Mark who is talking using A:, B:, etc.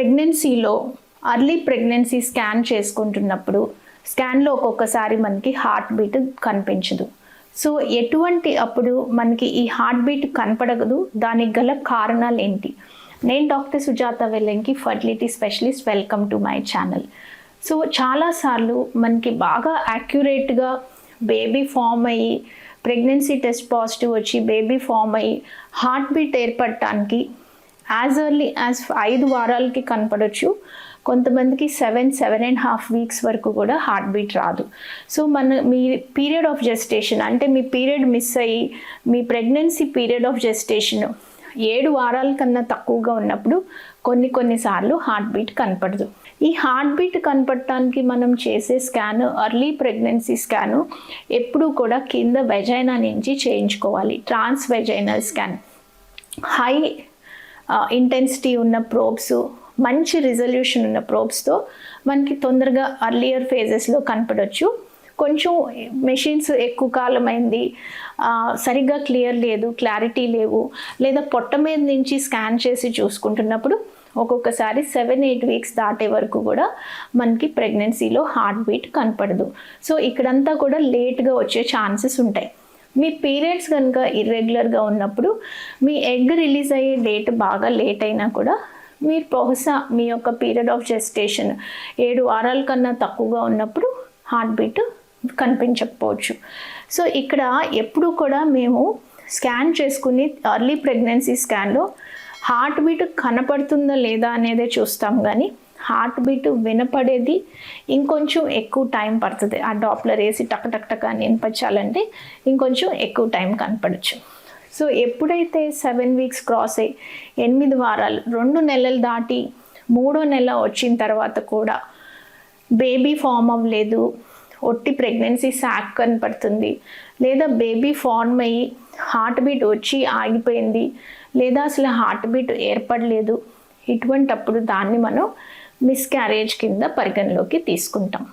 A: ప్రెగ్నెన్సీలో early pregnancy scan చేసుకుంటున్నప్పుడు స్కాన్లో ఒక్కొక్కసారి మనకి హార్ట్ బీట్ కనిపించదు. సో ఎటువంటి అప్పుడు మనకి ఈ హార్ట్ బీట్ కనపడదు? దానికి గల కారణాలు ఏంటి? నేను doctor Sujatha Vellanki fertility specialist welcome to my channel so చాలాసార్లు మనకి బాగా యాక్యురేట్గా బేబీ ఫామ్ అయ్యి ప్రెగ్నెన్సీ టెస్ట్ పాజిటివ్ వచ్చి బేబీ ఫామ్ అయ్యి హార్ట్ బీట్ ఏర్పడటానికి యాజ్ ఎర్లీ యాజ్ ఐదు వారాలకి కనపడవచ్చు కొంతమందికి seven seven and half weeks వరకు కూడా హార్ట్ బీట్ రాదు. సో మన మీ పీరియడ్ ఆఫ్ జెస్టేషన్ అంటే మీ పీరియడ్ మిస్ అయ్యి మీ ప్రెగ్నెన్సీ పీరియడ్ ఆఫ్ జెస్టేషన్ ఏడు వారాల కన్నా తక్కువగా ఉన్నప్పుడు కొన్ని కొన్నిసార్లు హార్ట్ బీట్ కనపడదు. ఈ హార్ట్ బీట్ కనపడటానికి మనం చేసే స్కాన్ అర్లీ ప్రెగ్నెన్సీ స్కాను ఎప్పుడూ కూడా కింద వెజైనా నుంచి చేయించుకోవాలి. ట్రాన్స్ వెజైనల్ స్కాన్ హై ఇంటెన్సిటీ ఉన్న ప్రోబ్స్ మంచి రిజల్యూషన్ ఉన్న ప్రోబ్స్తో మనకి తొందరగా అర్లియర్ ఫేజెస్లో కనపడవచ్చు కొంచెం మెషిన్స్ ఎక్కువ కాలం అయింది. సరిగ్గా క్లియర్ లేదు క్లారిటీ లేవు. లేదా పొట్ట మీద నుంచి స్కాన్ చేసి చూసుకుంటున్నప్పుడు ఒక్కొక్కసారి సెవెన్ ఎయిట్ వీక్స్ దాటే వరకు కూడా మనకి ప్రెగ్నెన్సీలో హార్ట్ బీట్ కనపడదు. సో ఇక్కడంతా కూడా లేట్గా వచ్చే ఛాన్సెస్ ఉంటాయి. మీ పీరియడ్స్ కనుక ఇర్రెగ్యులర్గా ఉన్నప్పుడు మీ ఎగ్ రిలీజ్ అయ్యే డేట్ బాగా లేట్ అయినా కూడా మీరు బహుశా మీ యొక్క పీరియడ్ ఆఫ్ జెస్టేషన్ ఏడు వారాల కన్నా తక్కువగా ఉన్నప్పుడు హార్ట్ బీట్ కనిపించకపోవచ్చు. సో ఇక్కడ ఎప్పుడు కూడా మేము స్కాన్ చేసుకుని ఎర్లీ ప్రెగ్నెన్సీ స్కాన్లో హార్ట్ బీట్ కనపడుతుందా లేదా అనేదే చూస్తాం. కానీ హార్ట్ బీట్ వినపడేది ఇంకొంచెం ఎక్కువ టైం పడుతుంది. ఆ డాప్లర్ వేసి టక్ టక్ టక్ అని వినిపించాలంటే ఇంకొంచెం ఎక్కువ టైం కనపడచ్చు. సో ఎప్పుడైతే సెవెన్ వీక్స్ క్రాస్ అయ్యి ఎనిమిది వారాలు రెండు నెలలు దాటి మూడో నెల వచ్చిన తర్వాత కూడా బేబీ ఫామ్ అవ్వలేదు ఒట్టి ప్రెగ్నెన్సీ శాక్ కనపడుతుంది లేదా బేబీ ఫార్మ్ అయ్యి హార్ట్ బీట్ వచ్చి ఆగిపోయింది లేదా అసలు హార్ట్ బీట్ ఏర్పడలేదు ఇటువంటప్పుడు దాన్ని మనం మిస్క్యారేజ్ కింద పరిగణలోకి తీసుకుంటాం.